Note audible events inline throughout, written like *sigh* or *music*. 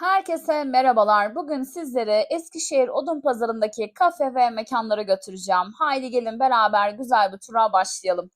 Herkese merhabalar. Bugün sizleri Eskişehir Odun Pazarı'ndaki kafe ve mekanlara götüreceğim. Haydi gelin beraber güzel bir tura başlayalım.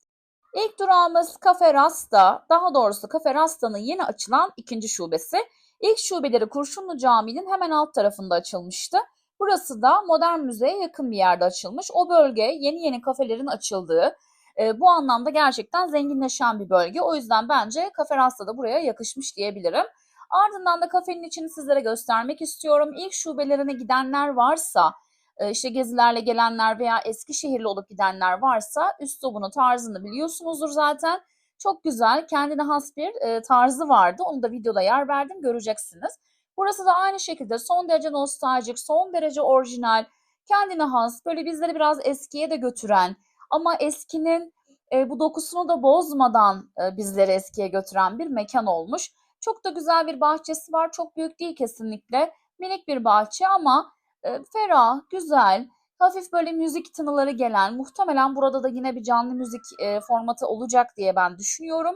İlk durağımız Kafe Rasta. Daha doğrusu Kafe Rasta'nın yeni açılan ikinci şubesi. İlk şubeleri Kurşunlu Camii'nin hemen alt tarafında açılmıştı. Burası da modern müzeye yakın bir yerde açılmış. O bölge yeni yeni kafelerin açıldığı, e, bu anlamda gerçekten zenginleşen bir bölge. O yüzden bence Kafe Rasta da buraya yakışmış diyebilirim. Ardından da kafenin içini sizlere göstermek istiyorum. İlk şubelerine gidenler varsa, e, işte gezilerle gelenler veya Eskişehirli olup gidenler varsa üslubunu, tarzını biliyorsunuzdur zaten. Çok güzel, kendine has bir e, tarzı vardı. Onu da videoda yer verdim, göreceksiniz. Burası da aynı şekilde son derece nostaljik, son derece orijinal, kendine has, böyle bizleri biraz eskiye de götüren ama eskinin e, bu dokusunu da bozmadan e, bizleri eskiye götüren bir mekan olmuş. Çok da güzel bir bahçesi var. Çok büyük değil kesinlikle. Minik bir bahçe ama e, ferah, güzel, hafif böyle müzik tınıları gelen, muhtemelen burada da yine bir canlı müzik e, formatı olacak diye ben düşünüyorum.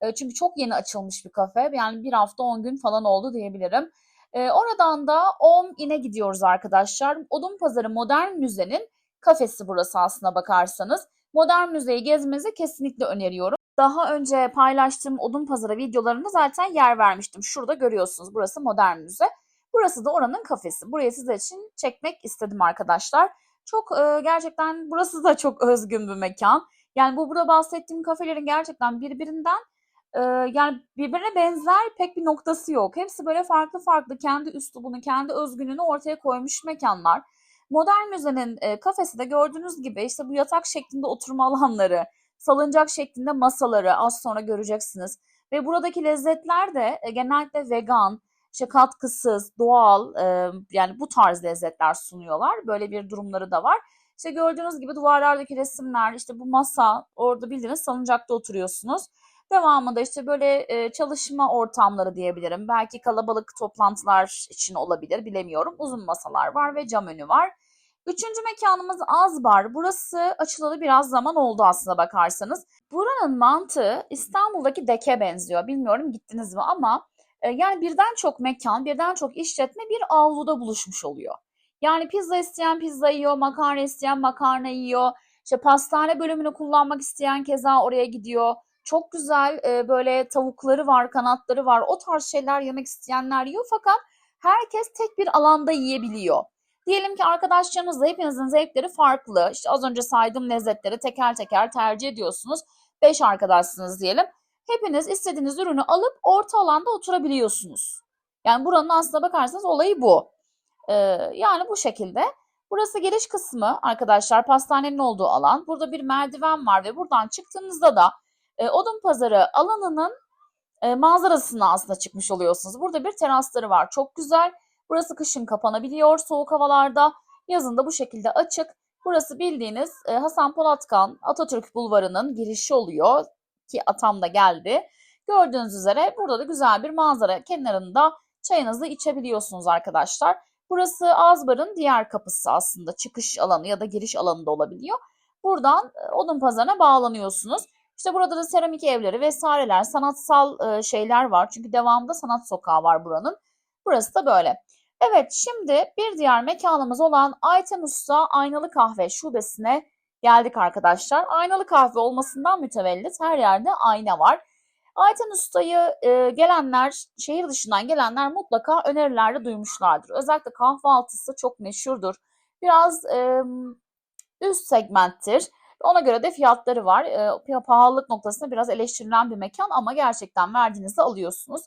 E, çünkü çok yeni açılmış bir kafe. Yani bir hafta 10 gün falan oldu diyebilirim. E, oradan da Om İne gidiyoruz arkadaşlar. Odun Pazarı Modern Müze'nin kafesi burası aslına bakarsanız. Modern Müze'yi gezmenizi kesinlikle öneriyorum. Daha önce paylaştığım Odun Pazarı videolarında zaten yer vermiştim. Şurada görüyorsunuz. Burası Modern Müze. Burası da oranın kafesi. Burayı sizler için çekmek istedim arkadaşlar. Çok e, gerçekten burası da çok *laughs* özgün bir mekan. Yani bu burada bahsettiğim kafelerin gerçekten birbirinden e, yani birbirine benzer pek bir noktası yok. Hepsi böyle farklı farklı kendi üslubunu, kendi özgünlüğünü ortaya koymuş mekanlar. Modern Müze'nin e, kafesi de gördüğünüz gibi işte bu yatak şeklinde oturma *laughs* alanları, salıncak şeklinde masaları az sonra göreceksiniz. Ve buradaki lezzetler de e, genellikle vegan, işte katkısız, doğal e, yani bu tarz lezzetler sunuyorlar. Böyle bir durumları da var. İşte gördüğünüz gibi duvarlardaki resimler, işte bu masa, orada bildiğiniz salıncakta oturuyorsunuz. Devamında işte böyle e, çalışma ortamları diyebilirim. Belki kalabalık toplantılar için olabilir bilemiyorum. Uzun masalar var ve cam önü var. Üçüncü mekanımız Azbar. Burası açılalı biraz zaman oldu aslında bakarsanız. Buranın mantığı İstanbul'daki deke benziyor. Bilmiyorum gittiniz mi ama e, yani birden çok mekan, birden çok işletme bir avluda buluşmuş oluyor. Yani pizza isteyen pizza yiyor, makarna isteyen makarna yiyor. İşte pastane bölümünü kullanmak isteyen keza oraya gidiyor. Çok güzel e, böyle tavukları var, kanatları var. O tarz şeyler yemek isteyenler yiyor fakat herkes tek bir alanda yiyebiliyor. Diyelim ki arkadaşlarınızla hepinizin zevkleri farklı. İşte az önce saydığım lezzetleri teker teker tercih ediyorsunuz. 5 arkadaşsınız diyelim. Hepiniz istediğiniz ürünü alıp orta alanda oturabiliyorsunuz. Yani buranın aslına bakarsanız olayı bu. Ee, yani bu şekilde. Burası giriş kısmı arkadaşlar pastanenin olduğu alan. Burada bir merdiven var ve buradan çıktığınızda da e, odun pazarı alanının e, manzarasına aslında çıkmış oluyorsunuz. Burada bir terasları var. Çok güzel. Burası kışın kapanabiliyor soğuk havalarda. Yazın da bu şekilde açık. Burası bildiğiniz e, Hasan Polatkan Atatürk Bulvarı'nın girişi oluyor ki atam da geldi. Gördüğünüz üzere burada da güzel bir manzara kenarında çayınızı içebiliyorsunuz arkadaşlar. Burası Azbar'ın diğer kapısı aslında çıkış alanı ya da giriş alanı da olabiliyor. Buradan e, odun pazarına bağlanıyorsunuz. İşte burada da seramik evleri vesaireler, sanatsal e, şeyler var. Çünkü devamında sanat sokağı var buranın. Burası da böyle. Evet şimdi bir diğer mekanımız olan Ayten Usta Aynalı Kahve şubesine geldik arkadaşlar. Aynalı kahve olmasından mütevellit her yerde ayna var. Ayten Usta'yı e, gelenler, şehir dışından gelenler mutlaka önerilerde duymuşlardır. Özellikle kahvaltısı çok meşhurdur. Biraz e, üst segmenttir. Ona göre de fiyatları var. E, pahalılık noktasında biraz eleştirilen bir mekan ama gerçekten verdiğinizde alıyorsunuz.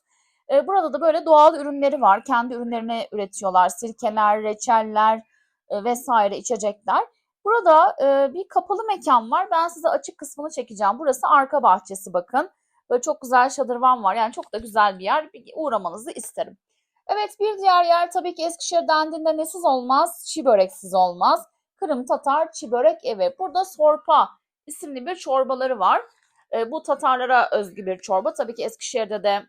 E, burada da böyle doğal ürünleri var. Kendi ürünlerini üretiyorlar. Sirkeler, reçeller e, vesaire içecekler. Burada e, bir kapalı mekan var. Ben size açık kısmını çekeceğim. Burası arka bahçesi bakın. Böyle çok güzel şadırvan var. Yani çok da güzel bir yer. Bir uğramanızı isterim. Evet bir diğer yer tabii ki Eskişehir dendiğinde nesiz olmaz? Çiğ böreksiz olmaz. Kırım Tatar Çiğ Börek Evi. Burada Sorpa isimli bir çorbaları var. Bu Tatarlara özgü bir çorba. Tabii ki Eskişehir'de de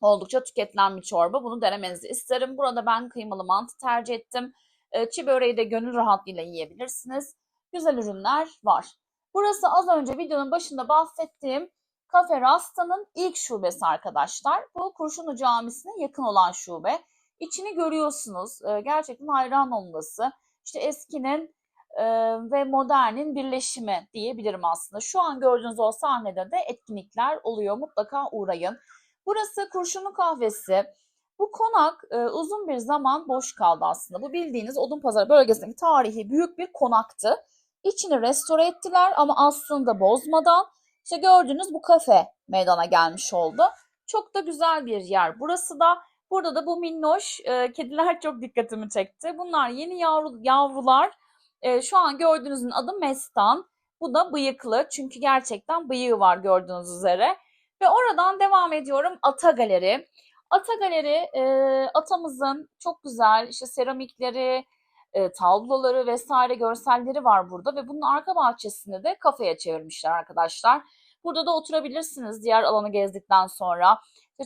oldukça tüketilen bir çorba. Bunu denemenizi isterim. Burada ben kıymalı mantı tercih ettim. E, çiğ böreği de gönül rahatlığıyla yiyebilirsiniz. Güzel ürünler var. Burası az önce videonun başında bahsettiğim Kafe Rasta'nın ilk şubesi arkadaşlar. Bu Kurşunlu Camisi'ne yakın olan şube. İçini görüyorsunuz. E, gerçekten hayran olması. İşte eskinin e, ve modernin birleşimi diyebilirim aslında. Şu an gördüğünüz o sahnede de etkinlikler oluyor. Mutlaka uğrayın. Burası Kurşunlu Kahvesi. Bu konak e, uzun bir zaman boş kaldı aslında. Bu bildiğiniz Odunpazarı bölgesindeki tarihi büyük bir konaktı. İçini restore ettiler ama aslında bozmadan işte gördüğünüz bu kafe meydana gelmiş oldu. Çok da güzel bir yer. Burası da burada da bu minnoş e, kediler çok dikkatimi çekti. Bunlar yeni yavru, yavrular. E, şu an gördüğünüzün adı Mestan. Bu da bıyıklı çünkü gerçekten bıyığı var gördüğünüz üzere. Ve oradan devam ediyorum Ata Galeri. Ata Galeri e, atamızın çok güzel işte seramikleri, e, tabloları vesaire görselleri var burada ve bunun arka bahçesinde de kafeye çevirmişler arkadaşlar. Burada da oturabilirsiniz diğer alanı gezdikten sonra.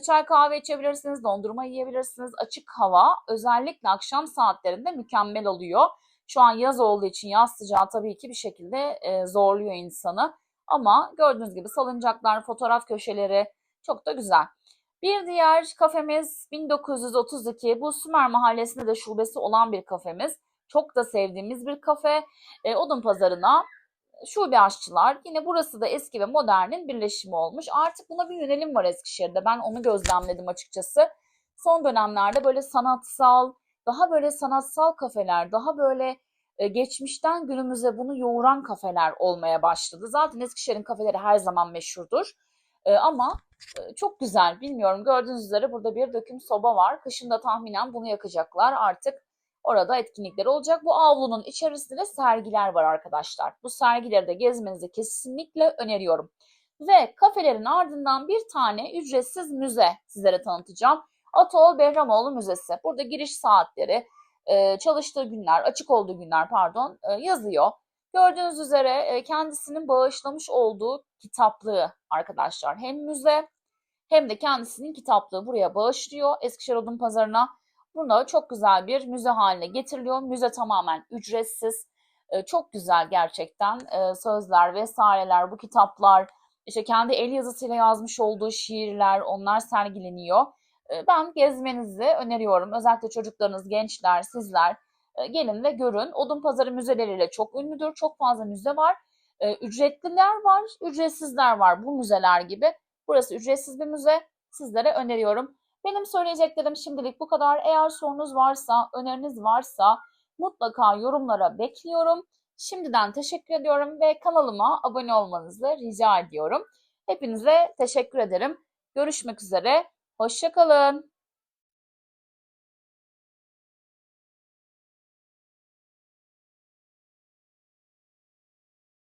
Çay kahve içebilirsiniz, dondurma yiyebilirsiniz. Açık hava özellikle akşam saatlerinde mükemmel oluyor. Şu an yaz olduğu için yaz sıcağı tabii ki bir şekilde e, zorluyor insanı. Ama gördüğünüz gibi salıncaklar, fotoğraf köşeleri çok da güzel. Bir diğer kafemiz 1932. Bu Sümer Mahallesi'nde de şubesi olan bir kafemiz. Çok da sevdiğimiz bir kafe. E, Odun Pazarı'na şube aşçılar. Yine burası da eski ve modernin birleşimi olmuş. Artık buna bir yönelim var Eskişehir'de. Ben onu gözlemledim açıkçası. Son dönemlerde böyle sanatsal, daha böyle sanatsal kafeler, daha böyle e, geçmişten günümüze bunu yoğuran kafeler olmaya başladı. Zaten Eskişehir'in kafeleri her zaman meşhurdur. E, ama e, çok güzel. Bilmiyorum gördüğünüz üzere burada bir döküm soba var. Kışında tahminen bunu yakacaklar. Artık orada etkinlikler olacak. Bu avlunun içerisinde de sergiler var arkadaşlar. Bu sergileri de gezmenizi kesinlikle öneriyorum. Ve kafelerin ardından bir tane ücretsiz müze sizlere tanıtacağım. Atol Behramoğlu Müzesi. Burada giriş saatleri, e, çalıştığı günler, açık olduğu günler pardon e, yazıyor. Gördüğünüz üzere e, kendisinin bağışlamış olduğu kitaplığı arkadaşlar. Hem müze hem de kendisinin kitaplığı buraya bağışlıyor Eskişehir Odun Pazarı'na. Bunda çok güzel bir müze haline getiriliyor. Müze tamamen ücretsiz. Çok güzel gerçekten sözler vesaireler, bu kitaplar, işte kendi el yazısıyla yazmış olduğu şiirler, onlar sergileniyor. Ben gezmenizi öneriyorum. Özellikle çocuklarınız, gençler, sizler gelin ve görün. Odun Pazarı müzeleriyle çok ünlüdür. Çok fazla müze var. Ücretliler var, ücretsizler var bu müzeler gibi. Burası ücretsiz bir müze. Sizlere öneriyorum. Benim söyleyeceklerim şimdilik bu kadar. Eğer sorunuz varsa, öneriniz varsa mutlaka yorumlara bekliyorum. Şimdiden teşekkür ediyorum ve kanalıma abone olmanızı rica ediyorum. Hepinize teşekkür ederim. Görüşmek üzere. Hoşçakalın.